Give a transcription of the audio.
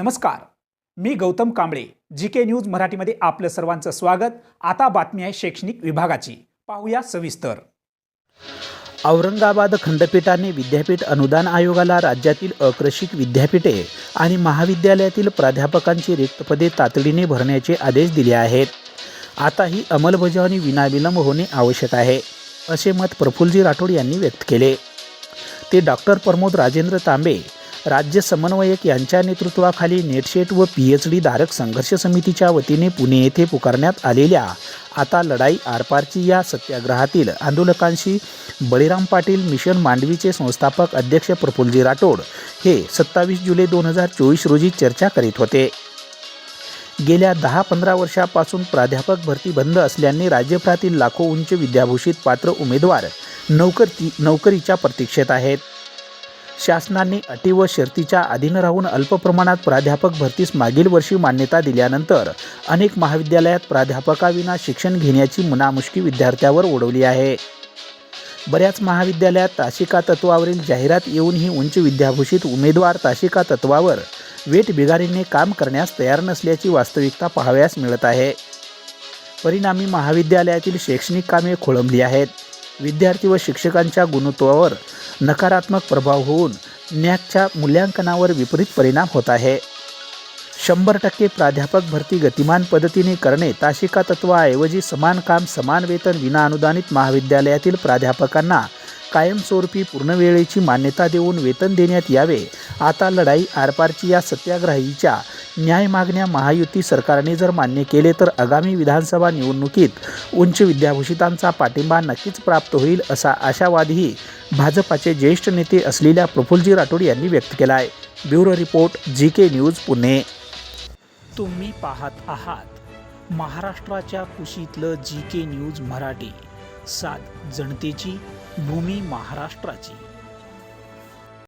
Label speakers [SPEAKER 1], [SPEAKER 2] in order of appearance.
[SPEAKER 1] नमस्कार. मी Gautam Kamble G K news मराठीमध्ये आपलं सर्वांचं स्वागत. आता बातमी आहे शैक्षणिक विभागाची. पाहूया सविस्तर.
[SPEAKER 2] औरंगाबाद खंडपीठाने विद्यापीठ अनुदान आयोगाला राज्यातील अकृषिक विद्यापीठे आणि महाविद्यालयातील प्राध्यापकांची रिक्त पदे तातडीने भरण्याचे आदेश दिले आहेत. आता ही अंमलबजावणी विनाविलंब होणे आवश्यक आहे असे मत प्रफुल्लजी राठोड यांनी व्यक्त केले. ते डॉक्टर प्रमोद राजेंद्र तांबे राज्य समन्वयक यांच्या नेतृत्वाखाली नेटशेट व पी एच डी धारक संघर्ष समितीच्या वतीने पुणे येथे पुकारण्यात आलेल्या आता लढाई आरपारची या सत्याग्रहातील आंदोलकांशी बळीराम पाटील मिशन मांडवीचे संस्थापक अध्यक्ष प्रफुल्लजी राठोड हे सत्तावीस जुलै दोन हजार चोवीस रोजी चर्चा करीत होते. गेल्या दहा पंधरा वर्षापासून प्राध्यापक भरती बंद असल्याने राज्यभरातील लाखो उंच विद्याभूषित पात्र उमेदवार नोकरी नोकरीच्या प्रतीक्षेत आहेत. शासनाने अटी व शर्तीच्या अधीन राहून अल्प प्रमाणात प्राध्यापक भरतीस मागील वर्षी मान्यता दिल्यानंतर अनेक महाविद्यालयात प्राध्यापकाविना शिक्षण घेण्याची मुनामुष्की विद्यार्थ्यावर ओढवली आहे. बऱ्याच महाविद्यालयात ताशिका तत्वावरील जाहिरात येऊनही उंच विद्याभूषित उमेदवार ताशिका तत्वावर वेट बिगारीने काम करण्यास तयार नसल्याची वास्तविकता पाहावयास मिळत आहे. परिणामी महाविद्यालयातील शैक्षणिक कामे खोळंबली आहेत. विद्यार्थी व शिक्षकांच्या गुणत्वावर नकारात्मक प्रभाव होऊन नॅकच्या मूल्यांकनावर विपरीत परिणाम होत आहे. शंभर टक्के प्राध्यापक भरती गतिमान पद्धतीने करणे ताशिका तत्वाऐवजी समान काम समान वेतन विना अनुदानित महाविद्यालयातील प्राध्यापकांना कायमस्वरूपी पूर्णवेळेची मान्यता देऊन वेतन देण्यात यावे. आता लढाई आरपारची या सत्याग्रहीच्या न्याय मागण्या महायुती सरकारने जर मान्य केले तर आगामी विधानसभा निवडणुकीत उंच विद्याभूषितांचा पाठिंबा नक्कीच प्राप्त होईल असा आशावादही भाजपाचे ज्येष्ठ नेते असलेल्या प्रफुल्लजी राठोड यांनी व्यक्त केला आहे bureau report G K news Pune. तुम्ही पाहत आहात महाराष्ट्राच्या कुशीतलं जी के न्यूज मराठी. सात जनतेची भूमी महाराष्ट्राची.